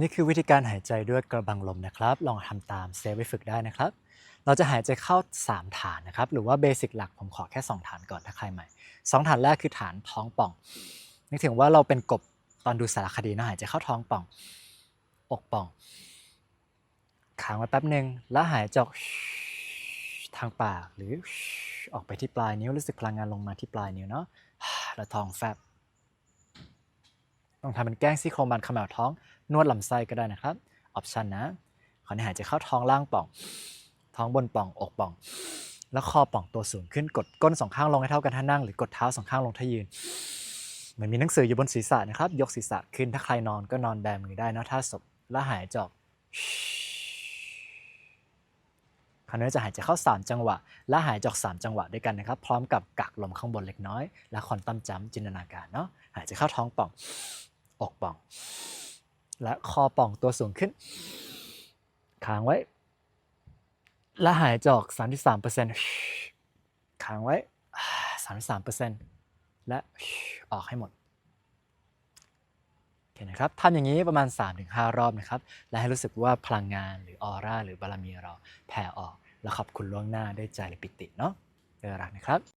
นี่คือวิธีการหายใจด้วยกระบังลมนะครับ ลองทำตามเซฟไว้ฝึกได้นะครับ เราจะหายใจเข้า 3 ฐานนะครับ หรือว่าเบสิกหลักผมขอแค่ 2 ฐานก่อนถ้าใครใหม่ 2 ฐานแรกคือฐานท้องป่อง นึกถึงว่าเราเป็นกบตอนดูสารคดีนะหายใจเข้าท้องป่อง อกป่อง ค้างไว้แป๊บหนึ่งแล้วหายใจออกทางปากหรือออกไปที่ปลายนิ้วรู้สึกพลังงานลงมาที่ปลายนิ้วเนาะแล้วท้องแฟบ ลองทำเป็นแกล้งซี่โครงบานเขมวท้อง นวดลำไส้ก็ได้นะครับ ออปชันนะครานี้หายใจเข้าท้องล่างป่อง ท้องบนป่อง อกป่อง แล้วคอป่องตัวสูงขึ้น กดก้นสองข้างลงให้เท่ากันถ้านั่ง หรือกดเท้าสองข้างลงถ้ายืน เหมือนมีหนังสืออยู่บนศีรษะนะครับ ยกศีรษะขึ้น ถ้าใครนอนก็นอนแบมือได้นะท่าศพแล้วหายจอกคราวนี้จะหายใจเข้า 3 จังหวะ และหายใจออก 3 จังหวะด้วยกันนะครับ พร้อมกับกักลมข้างบนเล็กน้อย และคอนตัมจัมป์จินตนาการเนาะหายใจเข้าท้องป่อง อกป่อง และคอป่องตัวสูงขึ้นค้างไว้ และหายใจออก 33%ค้างไว้ 33%และออกให้หมดโอเคนะครับทำอย่างนี้ประมาณ 3-5 รอบนะครับ และให้รู้สึกว่าพลังงานหรือออร่าหรือบารมีเราแผ่ออก และขอบคุณล่วงหน้าด้วยใจและปิติเนาะเออรักนะครับ